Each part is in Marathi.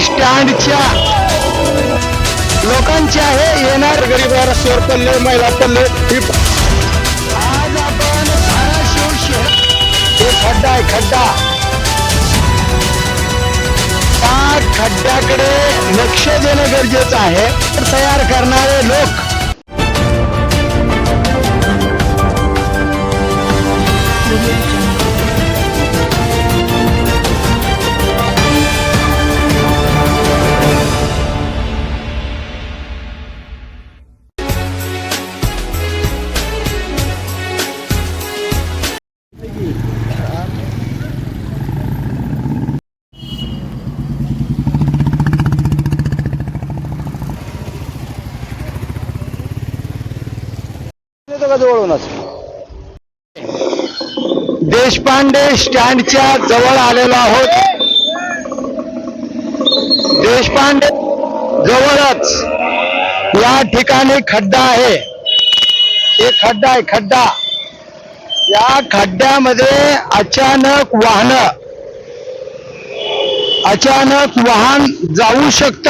स्टँडच्या लोकांची आहे येणार गरीबाला रस्त्यावर पल्ले महिला पल्ले ही आज आपण धाराशिव शहर हे खड्डा आहे खड्डा. त्या खड्ड्याकडे लक्ष देणं गरजेचं आहे. तयार करणारे लोक देशपांडे स्टँडच्या जवळ आलेलो आहोत. देशपांडे जवळच या ठिकाणी खड्डा आहे. हे खड्डा आहे खड्डा. या खड्ड्यामध्ये अचानक वाहन अचानक वाहन जाऊ शकत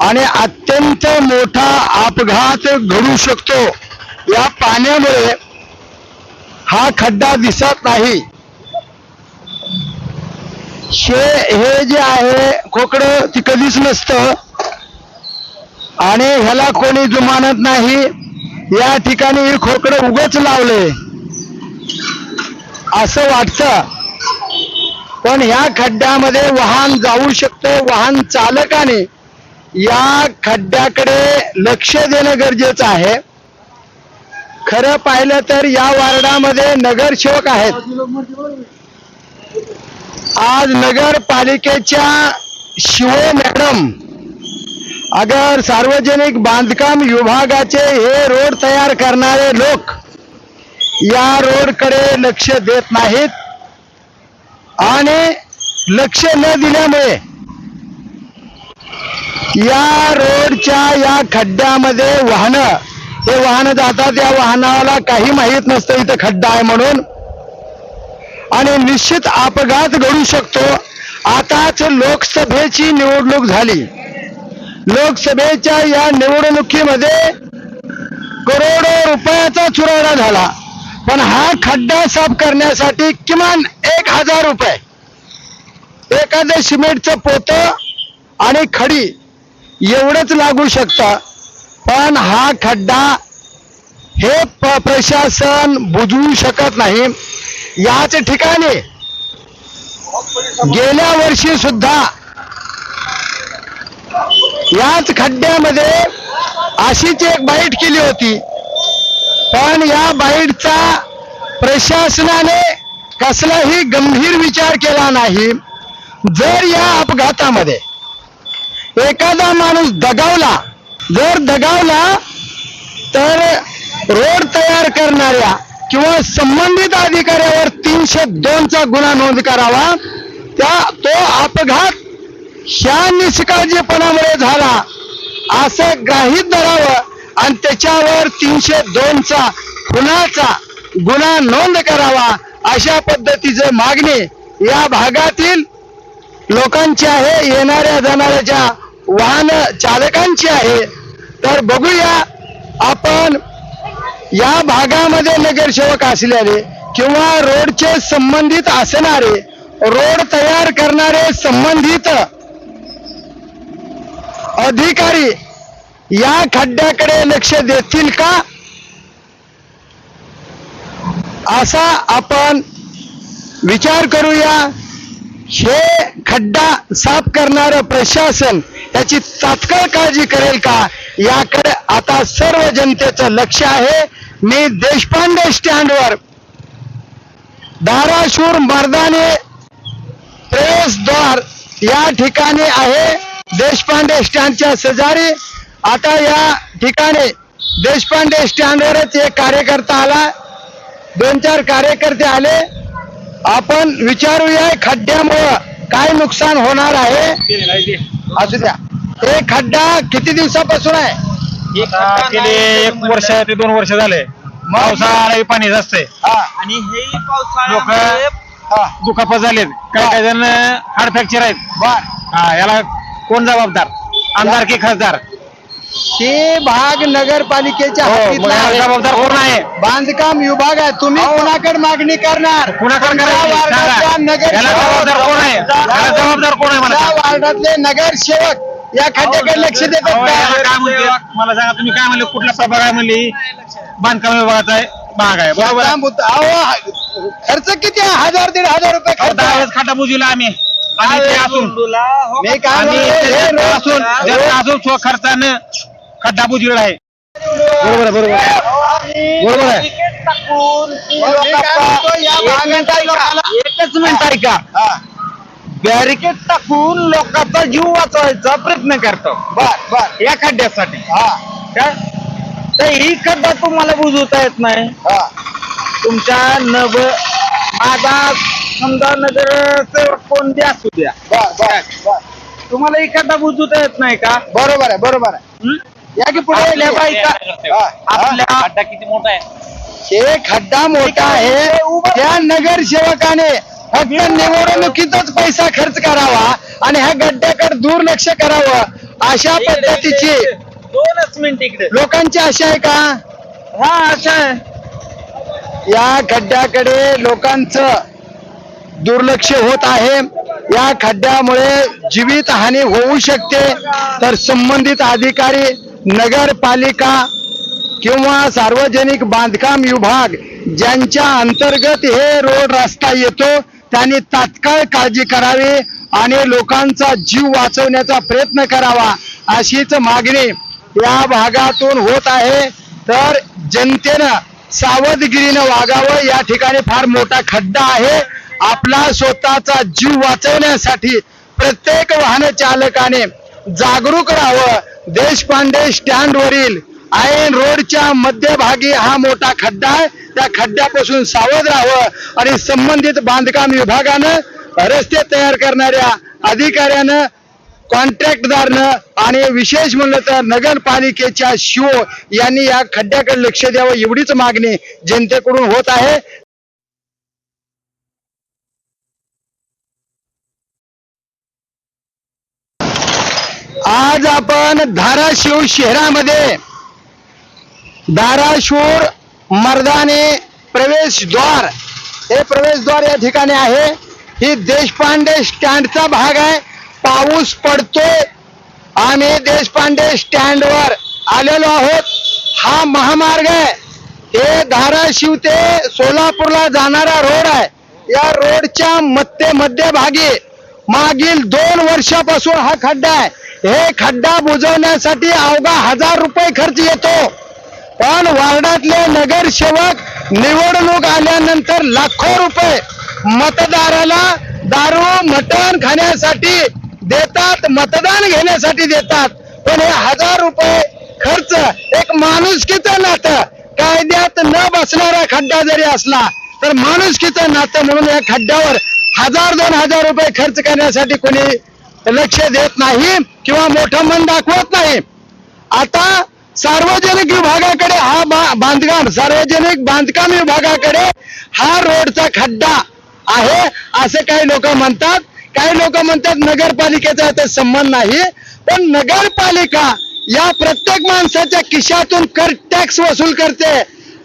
आणि अत्यंत मोठा अपघात घडू शकतो. या पाण्यामुळे हा खड्डा दिसत नाही. शे हे जे आहे खोकडं ती कधीच नसतं. आणि ह्याला कोणी जुमानत नाही. या ठिकाणी हे खोकडं उगच लावले. असं वाटतं. पण ह्या खड्ड्यामध्ये वाहन जाऊ शकतं वाहन चालकाने. या खड्ड्याकडे लक्ष देणं गरजेचं आहे. खरं पाहिलं तर या वार्डामध्ये नगरसेवक आहेत. आज नगरपालिकेच्या शिवे मॅडम अगर सार्वजनिक बांधकाम विभागाचे हे रोड तयार करणारे लोक या रोडकडे लक्ष देत नाहीत आणि लक्ष न दिल्यामुळे या रोडच्या या खड्ड्यामध्ये वाहनं हे वाहन जातात या वाहनाला काही माहीत नसतं इथं खड्डा आहे म्हणून. आणि निश्चित अपघात घडू शकतो. आताच लोकसभेची निवडणूक झाली. लोकसभेच्या या निवडणुकीमध्ये करोडो रुपयाचा चुराडा झाला. पण हा खड्डा साफ करण्यासाठी किमान एक हजार रुपये. एखादं सिमेंटचं पोतं आणि खडी एवढंच लागू शकतं. पण हा खड्डा हे प्रशासन बुजवू शकत नाही. याच ठिकाणी गेल्या वर्षी सुद्धा याच खड्ड्यामध्ये अशीच एक बाईट केली होती. पण या बाईटचा प्रशासनाने कसलाही गंभीर विचार केला नाही. जर या अपघातामध्ये एखादा माणूस दगावला जर दगावला तर रोड तयार करणाऱ्या किंवा संबंधित अधिकाऱ्यावर तीनशे दोनचा गुन्हा नोंद करावा. त्या तो अपघात ह्या निष्काळजीपणामुळे झाला असं ग्राहीत धरावं आणि त्याच्यावर तीनशे दोनचा खुनाचा गुन्हा नोंद करावा अशा पद्धतीचे मागणी या भागातील लोकांची आहे. येणाऱ्या जाणाऱ्याच्या वाहन चालकांची आहे. तर बघूया आपण या भागामध्ये नगरसेवक असल्याने किंवा रोडचे संबंधित असणारे रोड तयार करणारे संबंधित अधिकारी या खड्ड्याकडे लक्ष देतील का? असा आपण विचार करूया. हे खड्डा साफ करणारं प्रशासन याची तात्काळ काळजी करेल का? याकडे आता सर्व जनतेचं लक्ष आहे. मी देशपांडे स्टँडवर धाराशूर मर्दाने प्रवेशद्वार या ठिकाणी आहे. देशपांडे स्टँडच्या शेजारी. आता या ठिकाणी देशपांडे स्टँडवरच एक कार्यकर्ता आला. दोन चार कार्यकर्ते आले. आपण विचारूया खड्ड्यामुळं काय नुकसान होणार आहे. असू द्या. हे खड्डा किती दिवसापासून आहे? आता गेले एक वर्ष ते दोन वर्ष झाले. पावसाळा पाणी जास्त आहे हा. आणि हे पावसाळ्यामध्ये हा. दुखापत झालेत. काही काही जण हार्ट फ्रॅक्चर आहेत. बर. हा याला कोण जबाबदार? आमदार की खासदार? हे भाग नगरपालिकेच्या हो, याला आहे. जबाबदार कोण आहे? बांधकाम विभाग आहे. तुम्ही कुणाकडे मागणी करणार? कुणाकडे तुमच्या करायची? वार्डातल्या याला जबाबदार कोण आहे? याला जबाबदार कोण आहे मला सांगा. वार्डातले नगरसेवक. या खात्याकडे लक्ष देतात का? काय म्हणते? मला सांगा तुम्ही काय म्हणले? कुठला प्रभाग आहे म्हणली? बांधकाम विभागाचा आहे? भाग आहे बरोबर? आहे? आता मुद्द- अहो, खर्च किती आहे? हजार दीड हजार रुपये अहो, खर्च दहा आहे. वेळेस खाटा बुजविला आम्ही आणि ते असून. मी काय आम्ही म्हणतो, हे त्याच्यात रोज- असून त्याच्यात असून स्व खर्चानं खड्डा बुजविला आहे. बरोबर आहे बरोबर आहे. बरोबर आहे. मी काय म्हणतो, या भागातल्या लोकांना- एकच मिनिट ऐका. हा, बॅरिकेड टाकून लोकांचा जीव वाचवायचा प्रयत्न करतो. बर बर. या खड्ड्यासाठी. हा. काय तर ही खड्डा तुम्हाला बुजवता येत नाही. हा. तुमच्या नभ माझा समजा नगर कोणते असू द्या. बर बर बर. तुम्हाला ही खड्डा बुजवता येत नाही का? बरोबर आहे बरोबर आहे. हं? या की पुढे आपल्या बायका हा, हा. आपल्या खड्डा किती मोठा आहे? हे खड्डा मोठा आहे. त्या नगरसेवकाने फक्त निवडणुकीतच पैसा खर्च करावा आणि ह्या गड्ड्याकडे दुर्लक्ष करावं अशा पद्धतीची. दोनच मिनिट इकडे. लोकांची आशा आहे का? हा अच्छा आहे. या खड्ड्याकडे लोकांचं दुर्लक्ष होत आहे. या खड्ड्यामुळे जीवित हानी होऊ शकते. तर संबंधित अधिकारी नगरपालिका किंवा सार्वजनिक बांधकाम विभाग ज्यांच्या अंतर्गत हे रोड रस्ता येतो त्यांनी तात्काळ काळजी करावी आणि लोकांचा जीव वाचवण्याचा प्रयत्न करावा अशीच मागणी या भागातून होत आहे. तर जनतेनं सावधगिरीनं वागावं. या ठिकाणी फार मोठा खड्डा आहे. आपला स्वतःचा जीव वाचवण्यासाठी प्रत्येक वाहन चालकाने जागरूक राहावं. देशपांडे स्टँड वरील आयन रोडच्या मध्यभागी हा मोठा खड्डा आहे. त्या खड्ड्यापासून सावध राहावं आणि संबंधित बांधकाम विभागानं रस्ते तयार करणाऱ्या अधिकाऱ्यानं कॉन्ट्रॅक्टदारनं आणि विशेष म्हणलं तर नगरपालिकेच्या शिओ यांनी या खड्ड्याकडे लक्ष द्यावं एवढीच मागणी जनतेकडून होत आहे. आज आपण धाराशिव शहरामध्ये धाराशिव मर्दाने प्रवेशद्वार. हे प्रवेशद्वार या ठिकाणी आहे. ही देशपांडे स्टँडचा भाग आहे. पाऊस पडतोय. आम्ही देशपांडे स्टँडवर आलेलो आहोत. हा महामार्ग आहे. हे धाराशिव ते सोलापूरला जाणारा रोड आहे. या रोडच्या मध्य मध्यभागी मागील दोन वर्षापासून हा खड्डा आहे. हे खड्डा बुजवण्यासाठी अवघा हजार रुपये खर्च येतो. पण वार्डातले नगरसेवक निवडणूक आल्यानंतर लाखो रुपये मतदाराला दारू मटण खाण्यासाठी देतात मतदान घेण्यासाठी देतात. पण हे हजार रुपये खर्च एक माणुसकीचं नातं. कायद्यात न बसणारा खड्डा जरी असला तर माणुसकीचं नातं म्हणून या खड्ड्यावर हजार दोन हजार रुपये खर्च करण्यासाठी कोणी लक्ष देत नाही किंवा मोठं मन दाखवत नाही. आता सार्वजनिक विभागाकडे हा बांधकाम सार्वजनिक बांधकाम विभागाकडे हा रोडचा खड्डा आहे असे काही लोक म्हणतात. काही लोक म्हणतात नगरपालिकेचा याचा संबंध नाही पण नगरपालिका या प्रत्येक माणसाच्या किशातून कर टॅक्स वसूल करते.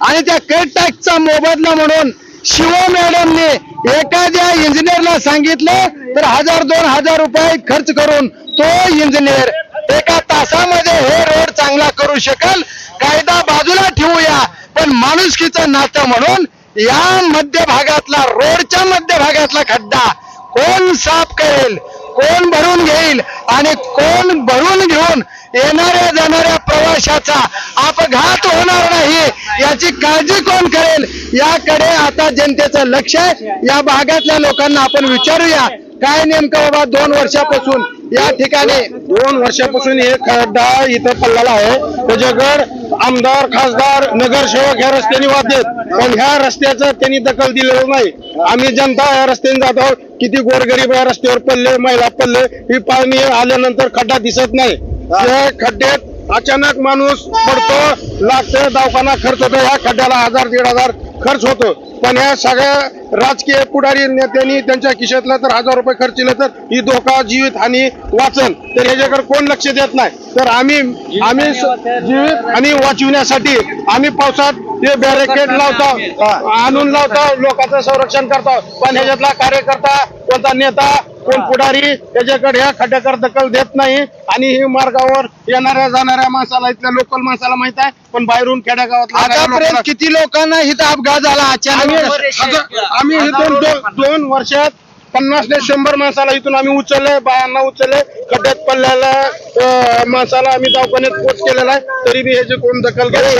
आणि त्या कर टॅक्सचा मोबदला म्हणून शिव मॅडमने एखाद्या इंजिनियरला सांगितलं तर हजार दोन हजार रुपये खर्च करून तो इंजिनियर एका तासामध्ये हे रोड चांगला करू शकेल. कायदा बाजूला ठेवूया. पण माणुसकीचं नातं म्हणून या मध्य भागातला रोडच्या मध्य भागातला खड्डा कोण साफ करेल कोण भरून घेईल आणि कोण भरून घेऊन येणाऱ्या जाणाऱ्या प्रवाशाचा अपघात होणार नाही याची काळजी कोण करेल याकडे आता जनतेचं लक्ष आहे. या भागातल्या लोकांना आपण विचारूया. काय नेमकं बाबा दोन वर्षापासून या ठिकाणी दोन वर्षापासून हे खड्डा इथं पडलेला आहे. त्याच्याकडे आमदार खासदार नगरसेवक ह्या रस्त्याने वाहतेत पण ह्या रस्त्याचं त्यांनी दखल दिलेलं नाही. आम्ही जनता या रस्त्याने जात आहोत. किती गोरगरीब या रस्त्यावर पडले महिला पडले ही पाणी आल्यानंतर खड्डा दिसत नाही. या खड्ड्यात अचानक माणूस पडतो लागतं दवाखाना खर्च होतो. ह्या खड्ड्याला हजार दीड हजार खर्च होतो. पण ह्या सगळ्या राजकीय पुढारी नेत्यांनी त्यांच्या खिशातला तर हजार रुपये खर्चिले तर ही धोका जीवित हानी वाचन. तर ह्याच्याकडे कोण लक्ष देत नाही? तर आम्ही आम्ही जीवित हानी वाचविण्यासाठी आम्ही पावसात ते बॅरिकेड लावतो आणून लावतो लोकांचं संरक्षण करतो. पण ह्याच्यातला कार्यकर्ता कोणता नेता कोण पुढारी त्याच्याकडे ह्या खड्ड्याकडे दखल देत नाही. आणि ही मार्गावर येणाऱ्या जाणाऱ्या माणसाला इथल्या लोकल माणसाला माहीत आहे. पण बाहेरून खेड्यागावात आतापर्यंत किती लोकांना इथं अपघात झाला? आम्ही अचानक आम्ही इथून दो- दोन वर्षात पन्नास ते शंभर माणसाला इथून आम्ही उचलले बायांना उचलले. खड्ड्यात पडलेल्या अं, माणसाला आम्ही दवाखान्यात पोच केलेला आहे. तरी बी ह्याची कोण दखल घेत नाही.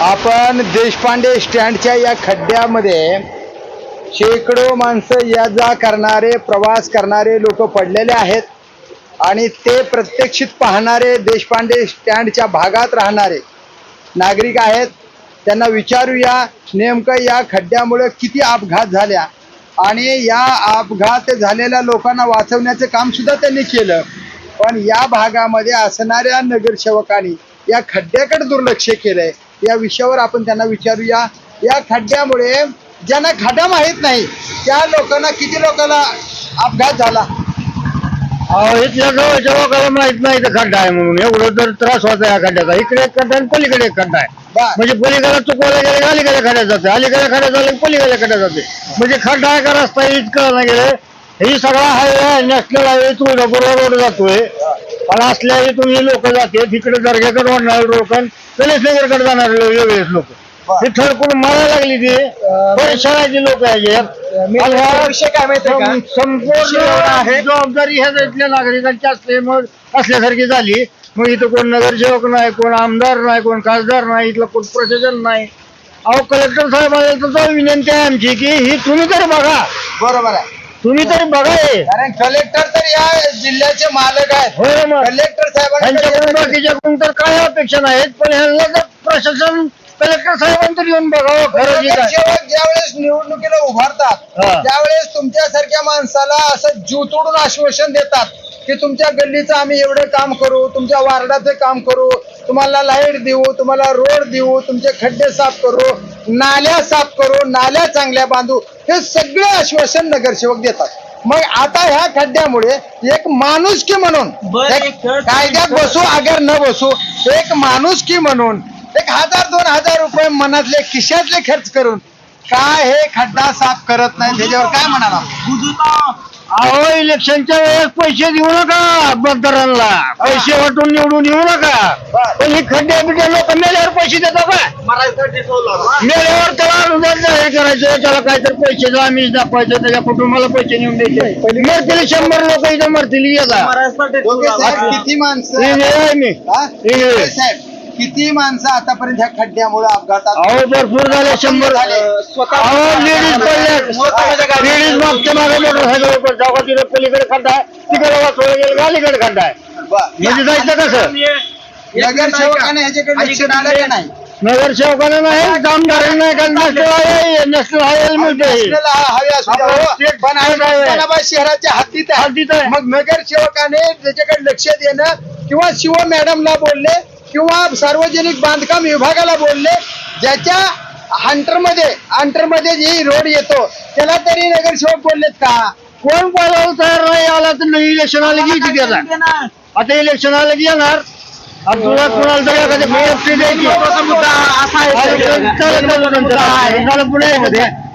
आपण देशपांडे स्टँडच्या या खड्ड्यामध्ये शेकडो माणसं या जा करणारे प्रवास करणारे लोक पडलेले आहेत. आणि ते प्रत्यक्षित पाहणारे देशपांडे स्टँडच्या भागात राहणारे नागरिक आहेत. त्यांना विचारूया नेमकं या खड्ड्यामुळे किती अपघात झाल्या? आणि या अपघात झालेल्या लोकांना वाचवण्याचं काम सुद्धा त्यांनी केलं. पण या भागामध्ये असणाऱ्या नगरसेवकांनी या खड्ड्याकडे दुर्लक्ष केलंय. या विषयावर आपण त्यांना विचारूया. या खड्ड्यामुळे ज्यांना खड्डा माहीत नाही त्या लोकांना किती लोकांना अपघात झाला? इथल्या जवळच्या लोकांना माहीत नाही इथं खड्डा आहे म्हणून. एवढं तर त्रास होता या खड्ड्याचा इकडे एक खड्डा आणि पलीकडे एक खड्डा आहे. म्हणजे पलीकडे चुकवलं गेले की अलीकडे खड्ड्यात जाते अलीकडे खड्ड्यात झालं पलीकडे खड्ड्यात जाते म्हणजे खड्डा आहे का रस्ता आहे इतकं नाही गेले. ही सगळा highway national highway Tuljapur road जातोय. आणि असल्या तुम्ही लोक जाते तिकडे दर्ग्याकडे वाढणारे लोक कलेशनगरकडे जाणारे लोक वेगळेच लोक. ते ठरकून मारायला लागली ती. परेशानाची लोक आहे विषय काय माहितीये का? सं- संपूर्ण जबाबदारी ह्या इथल्या नागरिकांची असले मग असल्यासारखी झाली. मग इथं कोण नगरसेवक नाही कोण आमदार नाही कोण खासदार नाही इथलं कोण प्रशासन नाही. अहो कलेक्टर साहेबांना विनंती आहे आमची की ही तुम्ही तरी बघा. बरोबर आहे. तुम्ही तरी बघा हे. कारण कलेक्टर तर या जिल्ह्याचे मालक आहेत. हो कलेक्टर साहेबांकडे बाकीच्याकडून तर काय अपेक्षा नाहीत पण ह्यांना जर प्रशासन कलेक्टर साहेबांनी तरी येऊन बघावं खरं जी काय. नगरसेवक ज्यावेळेस निवडणुकीला उभारतात हा. त्यावेळेस तुमच्यासारख्या माणसाला असं जीव तोडून आश्वासन देतात की तुमच्या गल्लीचं आम्ही एवढं काम करू तुमच्या वार्डाचं काम करू तुम्हाला लाइट देऊ तुम्हाला रोड देऊ तुमचे खड्डे साफ करू नाल्या साफ करू नाल्या चांगल्या बांधू हे सगळे आश्वासन नगरसेवक देतात. मग आता ह्या खड्ड्यामुळे एक माणुसकी म्हणून एक कायद्यात बसू अगर न बसू एक माणुसकी म्हणून एक हजार दोन हजार रुपये मनातले खिशातले खर्च करून काय हे खड्डा साफ करत नाही त्याच्यावर काय म्हणाला? अहो इलेक्शनच्या वेळेस पैसे देऊ नका मतदारांना. पैसे वाटून निवडून येऊ नका. पण ही खड्डे बिड्डे लोक मेल्यावर पैसे देतात का? मेल्यावर त्याला अनुदान जाहीर करायचं त्याला काहीतरी पैसे जो आम्ही दाखवायचं त्याच्या कुटुंबाला पैसे नेऊन द्यायचे. मरतील शंभर लोक इथं मरतील येता दोघे साहेब किती माणसं आहे मी. हा? किती माणसं आतापर्यंत ह्या खड्ड्यामुळे अपघातात अहो भरपूर झाले शंभर झाले. अहो लेडीज पडल्या लेडीज मागच्या मागे मोटरसायकल जागा तिथे पलीकडे खड्डा आहे तिकडे वाचवलं गेलं अलीकडे खड्डा आहे. म्हणजे जायचं कसं नगरसेवकाने ह्याच्याकडे लक्ष का नाही नगरसेवकांना नाही आमदारांना नाही कारण नॅशनल हायवे नॅशनल हायवे मिळते हवे असू द्या, हो. पण. उस्मानाबाद शहराच्या हद्दीत आहे हद्दीत आहे. मग नगरसेवकाने त्याच्याकडे लक्ष देणं किंवा शिव मॅडमला बोलले किंवा सार्वजनिक बांधकाम विभागाला बोलले ज्याच्या हंटरमध्ये हंटरमध्ये जे रोड येतो त्याला तरी नगरसेवक बोललेत का कोण बोलावं तयार नाही आला तर इलेक्शन आलं की किती येणार आता इलेक्शन आलं की येणार तुला कोणाला तरी PFC द्यायची. अरे, चालेल?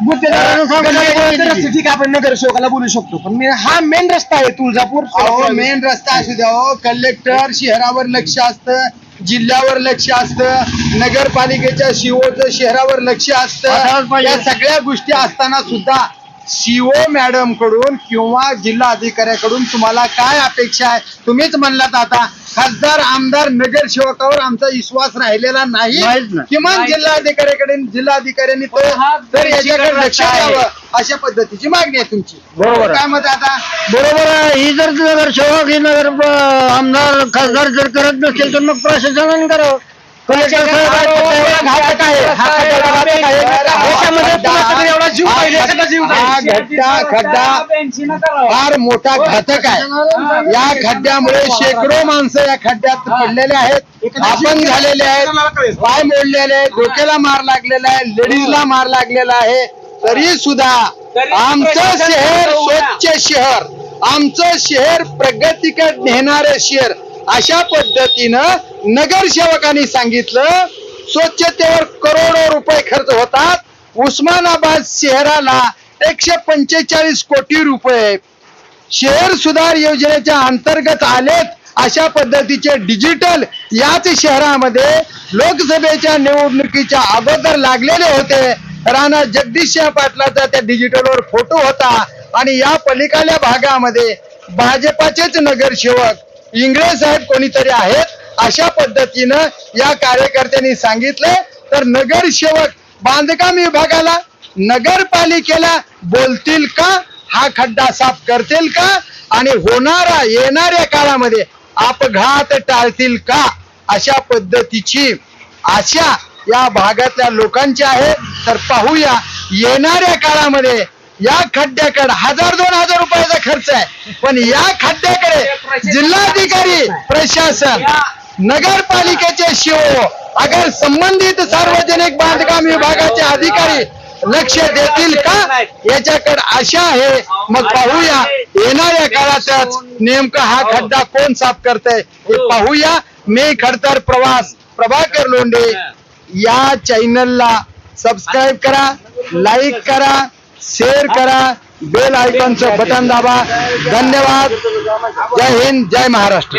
गुत्तेदारांना पाहिजे. ठीक आहे आपण नगरसेवकाला बोलू शकतो पण मी हा मेन रस्ता आहे तुळजापूर अहो मेन रस्ता असू द्या हो कलेक्टर शहरावर लक्ष असतं जिल्ह्यावर लक्ष असतं नगरपालिकेच्या सीओचं शहरावर लक्ष असतं. या सगळ्या गोष्टी असताना सुद्धा सीओ मॅडमकडून किंवा जिल्हा अधिकाऱ्याकडून तुम्हाला काय अपेक्षा आहे? तुम्हीच म्हणलात आता खासदार आमदार नगरसेवकावर आमचा विश्वास राहिलेला नाही. नाहीच ना. किमान जिल्हा अधिकाऱ्याकडे जिल्हा अधिकाऱ्यांनी तो तर याच्याकडे लक्ष द्यावं अशा पद्धतीची मागणी आहे तुमची. बरोबर आहे. काय मत आहे आता? बरोबर आहे. ही जर नगरसेवक ही नगर अं, आमदार खासदार जर करत नसेल तर मग प्रशासनाने करावं. घातक आहे. हा खड्डा घातक आहे. देशामध्ये कुणाचा तरी एवढा जीव पाहिजे, एखादा जीव हा जाईल. खड्डा खड्डा फार मोठा घातक आहे. या खड्ड्यामुळे शेकडो माणसं या खड्ड्यात पडलेले आहेत. आपण झालेले आहेत. पाय मोडलेले आहेत. डोक्याला मार लागलेला आहे. लेडीजला मार लागलेला आहे. तरी सुद्धा आमचं शहर स्वच्छ शहर. आमचं शहर प्रगतीकडे नेणारे शहर. अशा पद्धतीनं नगरसेवकांनी सांगितलं स्वच्छतेवर करोडो रुपये खर्च होतात. उस्मानाबाद शहराला एकशे पंचेचाळीस कोटी रुपये शहर सुधार योजनेच्या अंतर्गत आलेत अशा पद्धतीचे डिजिटल याच शहरामध्ये लोकसभेच्या निवडणुकीच्या अगोदर लागलेले होते. राणा जगदीशसिंह पाटलाचा त्या डिजिटलवर फोटो होता आणि या पलीकडल्या भागामध्ये भाजपाचेच नगरसेवक इंग्रज साहेब कोणीतरी आहेत अशा पद्धतीनं या कार्यकर्त्यांनी सांगितलं तर नगरसेवक बांधकाम विभागाला नगरपालिकेला बोलतील का? हा खड्डा साफ करतील का? आणि होणारा येणाऱ्या काळामध्ये अपघात टाळतील का? अशा पद्धतीची आशा या भागातल्या लोकांची आहे. तर पाहूया येणाऱ्या काळामध्ये या खड्ड्याकडे हजार दोन हजार रुपयाचा खर्च आहे. पण या खड्ड्याकडे जिल्हाधिकारी प्रशासन नगरपालिकेचे शिओ अगर संबंधित सार्वजनिक बांधकाम विभागाचे अधिकारी लक्ष देतील का? याच्याकडे आशा आहे. मग पाहूया. येणाऱ्या काळातच नेमका हा खड्डा कोण साफ करतय हे पाहूया. मी खडतर प्रवास प्रभाकर लोंढे या चॅनलला सबस्क्राईब करा लाईक करा शेअर करा बेल आयकॉनचं बटन दाबा. धन्यवाद. जय हिंद जय महाराष्ट्र.